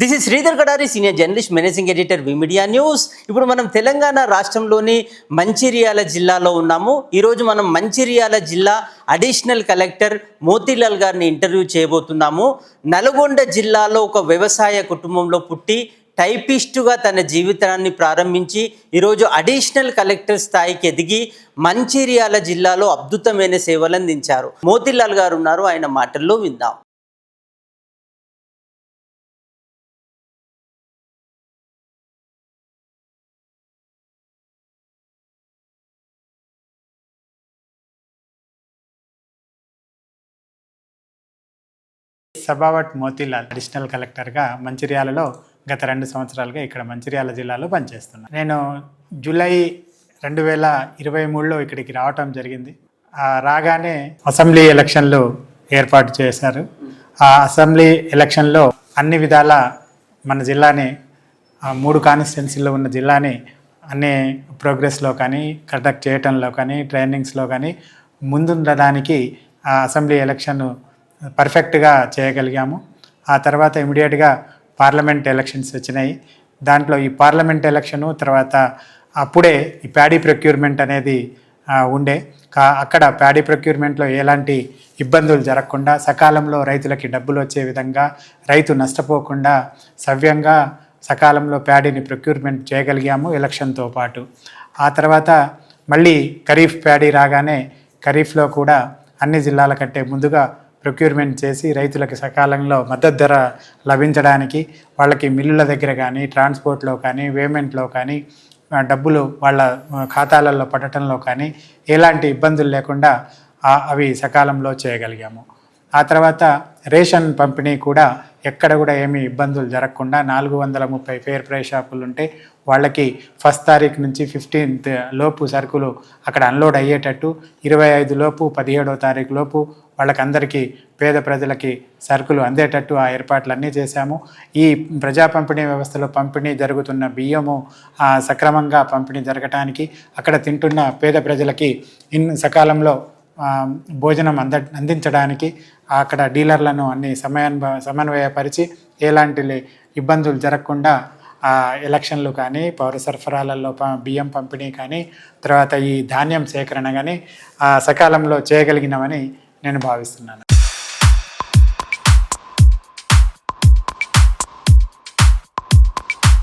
This is Sridhar Kadari senior journalist managing editor media news ఇప్పుడు మనం తెలంగాణ రాష్ట్రంలోని మంచిర్యాల జిల్లాలో ఉన్నాము. ఈరోజు మనం మంచిర్యాల జిల్లా అడిషనల్ కలెక్టర్ మోతీలాల్ గారిని ఇంటర్వ్యూ చేయబోతున్నాము. నల్గొండ జిల్లాలో ఒక వ్యవసాయ కుటుంబంలో పుట్టి టైపిస్టుగా తన జీవితాన్ని ప్రారంభించి ఈరోజు అడిషనల్ కలెక్టర్ స్థాయికి ఎదిగి మంచిర్యాల జిల్లాలో అద్భుతమైన సేవలు అందించారు. మోతీలాల్ గారు ఉన్నారు. ఆయన మాటల్లో విందాం. సబావట్ మోతీలాల్ అడిషనల్ కలెక్టర్గా మంచిర్యాలలో గత రెండు సంవత్సరాలుగా ఇక్కడ మంచిర్యాల జిల్లాలో పనిచేస్తున్నాను నేను జూలై రెండు వేల ఇరవై మూడులో ఇక్కడికి రావటం జరిగింది. రాగానే అసెంబ్లీ ఎలక్షన్లు ఏర్పాటు చేశారు. ఆ అసెంబ్లీ ఎలక్షన్లో అన్ని విధాల మన జిల్లాని మూడు కాన్స్టిట్యున్సీలో ఉన్న జిల్లాని అన్ని ప్రోగ్రెస్లో కానీ కండక్ట్ చేయటంలో కానీ ట్రైనింగ్స్లో కానీ ముందుండడానికి ఆ అసెంబ్లీ ఎలక్షన్ పర్ఫెక్ట్గా చేయగలిగాము. ఆ తర్వాత ఇమీడియట్గా పార్లమెంట్ ఎలక్షన్స్ వచ్చినాయి. దాంట్లో ఈ పార్లమెంట్ ఎలక్షను తర్వాత అప్పుడే ఈ ప్యాడీ ప్రొక్యూర్మెంట్ అనేది ఉండే. కా అక్కడ ప్యాడీ ప్రొక్యూర్మెంట్లో ఎలాంటి ఇబ్బందులు జరగకుండా సకాలంలో రైతులకి డబ్బులు వచ్చే విధంగా రైతు నష్టపోకుండా సవ్యంగా సకాలంలో ప్యాడీని ప్రొక్యూర్మెంట్ చేయగలిగాము ఎలక్షన్తో పాటు. ఆ తర్వాత మళ్ళీ ఖరీఫ్ ప్యాడీ రాగానే ఖరీఫ్లో కూడా అన్ని జిల్లాల కంటే ముందుగా ప్రొక్యూర్మెంట్ చేసి రైతులకు సకాలంలో మద్దతు ధర లభించడానికి వాళ్ళకి మిల్లుల దగ్గర కానీ ట్రాన్స్పోర్ట్లో కానీ పేమెంట్లో కానీ డబ్బులు వాళ్ళ ఖాతాలలో పడటంలో కానీ ఎలాంటి ఇబ్బందులు లేకుండా అవి సకాలంలో చేయగలిగాము. ఆ తర్వాత రేషన్ పంపిణీ కూడా ఎక్కడ కూడా ఏమీ ఇబ్బందులు జరగకుండా నాలుగు వందల ముప్పై ఫేర్ ప్రైస్ షాపులు ఉంటే వాళ్ళకి ఫస్ట్ తారీఖు నుంచి ఫిఫ్టీన్త్ లోపు సరుకులు అక్కడ అన్లోడ్ అయ్యేటట్టు ఇరవై ఐదు లోపు పదిహేడో తారీఖు లోపు వాళ్ళకందరికీ పేద ప్రజలకి సరుకులు అందేటట్టు ఆ ఏర్పాట్లన్నీ చేశాము. ఈ ప్రజా పంపిణీ వ్యవస్థలో పంపిణీ జరుగుతున్న బియ్యము సక్రమంగా పంపిణీ జరగటానికి అక్కడ తింటున్న పేద ప్రజలకి ఇన్ సకాలంలో భోజనం అంద అందించడానికి అక్కడ డీలర్లను అన్ని సమయాన్వ సమన్వయపరిచి ఎలాంటి ఇబ్బందులు జరగకుండా ఆ ఎలక్షన్లు కానీ పౌర సరఫరాలలో ప- బియ్యం పంపిణీ కానీ తర్వాత ఈ ధాన్యం సేకరణ కానీ ఆ సకాలంలో చేయగలిగినామని నేను భావిస్తున్నాను.